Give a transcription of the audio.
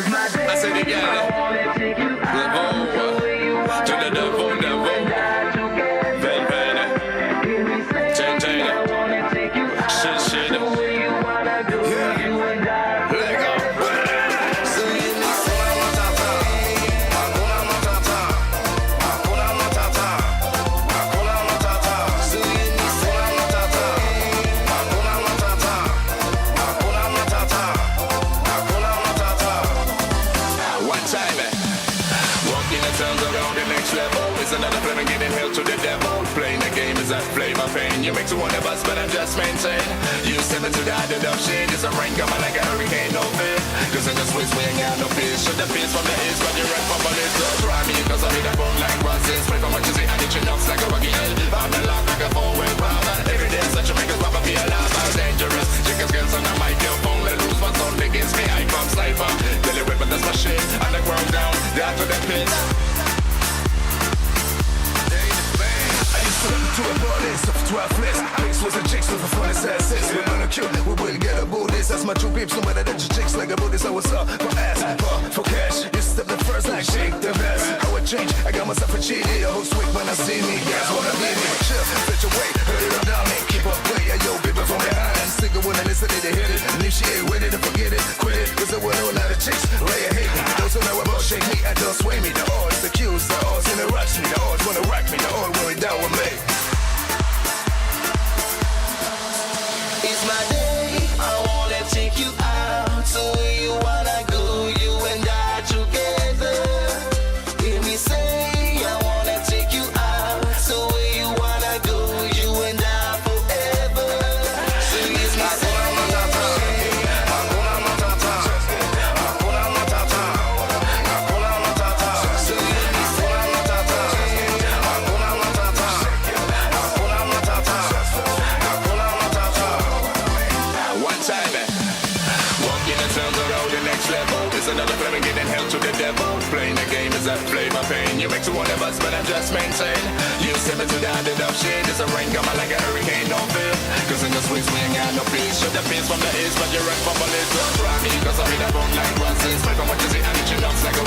I said it. To the devil. Playing the game is flame of pain. You make one of us, but I'm just maintain. You send step into dumb shit. It's a rain coming like a hurricane, no fear. Cause in the Swiss we ain't got no fish. Shut the face from the east, but you run for police. So try me, cause I hit a bone like buses. Pray for what you say, I get you knocks like a rocky head. I'm the lock like a four-way problem. Every day, such a make us up, be alive. I'm dangerous. Chicken skills on the microphone. Let loose my sound against me. I come sniper. Daily weapon, that's my shit. Underground down, down to the pit. Stuff to our flesh. Pics was a chicks with a funny asses. We're gonna kill, we will get a booties. That's my true peeps. No matter that your chicks like a booty. So what's up for ass, for, cash? You step the first like shake the best. How it change? I got myself a cheaty. A whole sweet when I see me. Guys wanna be me. Chill, bitch away. Heard it, down. Keep up, play. Yeah, yo, people from behind. Sicker when I listen, they hit it. And if she ain't with it, forget it. Quit it. Cause I know a lot of chicks. Lay a hate. Those who know about shake me I don't sway me. The odds my time. Walking the terms around the next level is another plan getting hell to the devil. Playing the game is a flame of pain. You make to one of us, but I just maintain. You send me to the of shit. It's a rain coming like a hurricane, no fear. Cause in the Swiss we ain't got no peace. Shut the peace from the east, but you run for police. Don't try me, cause I'm in a bone like buses. Spray from what you see, I you knocks like a